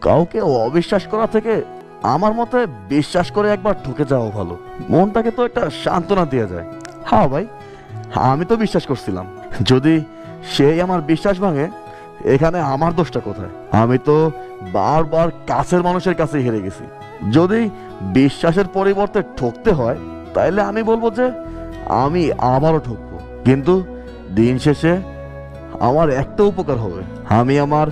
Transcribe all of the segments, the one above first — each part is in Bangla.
কাউকে অবিশ্বাস করা থেকে আমার মতে বিশ্বাস করে একবার ঢুকে যাওয়া ভালো। মনটাকে তো একটা সান্ত্বনা দেওয়া যায়। হ্যাঁ ভাই, আমি তো বিশ্বাস করছিলাম। যদি সেই আমার বিশ্বাস ভাঙে, এখানে আমার দোষটা কোথায়? আমি তো বারবার কাছের মানুষের কাছে হেরে গেছি। যদি বিশ্বাসের পরিবর্তে ঠকতে হয়, তাইলে আমি বলব যে আমি আবারও ঠকবো। কিন্তু দিন শেষে আমার একটা উপকার হবে। আমি আমার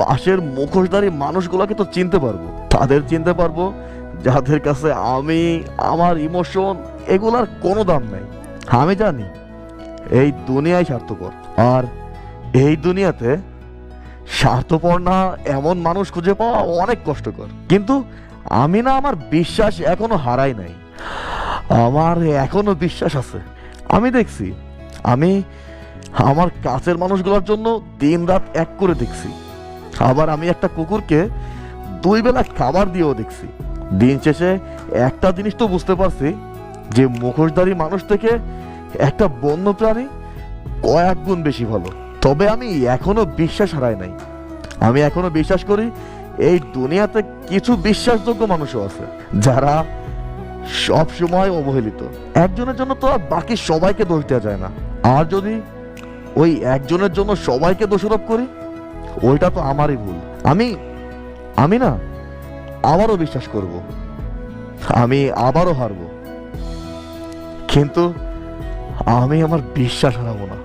পাশের মুখোশধারী মানুষগুলোকে তো চিনতে পারব। তাদের চিনতে পারব যাদের কাছে আমি, আমার ইমোশন এগুলার কোনো দাম নেই। আমি জানি এই দুনিয়ায় স্বার্থপর। আর এই দুনিয়াতে স্বার্থপর না এমন মানুষ খুঁজে পাওয়া অনেক কষ্টকর। কিন্তু আমি না আমার বিশ্বাস এখনও হারাই নাই। আমার এখনও বিশ্বাস আছে। আমি দেখছি, আমি আমার কাছের মানুষগুলোর জন্য দিন রাত এক করে দেখছি। আবার আমি একটা কুকুরকে দুই বেলা খাবার দিয়েও দেখছি। দিন শেষে একটা জিনিস তো বুঝতে পারছি, যে মুখোশধারী মানুষ থেকে একটা বন্য প্রাণী কয়েক গুণ বেশি ভালো। তবে আমি এখনও বিশ্বাস হারাই নাই। আমি এখনও বিশ্বাস করি, এই দুনিয়াতে কিছু বিশ্বাসযোগ্য মানুষও আছে, যারা সব সময় অবহেলিত। একজনের জন্য তো আর বাকি সবাইকে দোষ দেওয়া যায় না। আর যদি ওই একজনের জন্য সবাইকে দোষারোপ করি ওইটা তো আমারই ভুল। আমি আমি না, আবারও বিশ্বাস করব। আমি আবারও হারব। কিন্তু আমি আমার বিশ্বাস হারাবো না।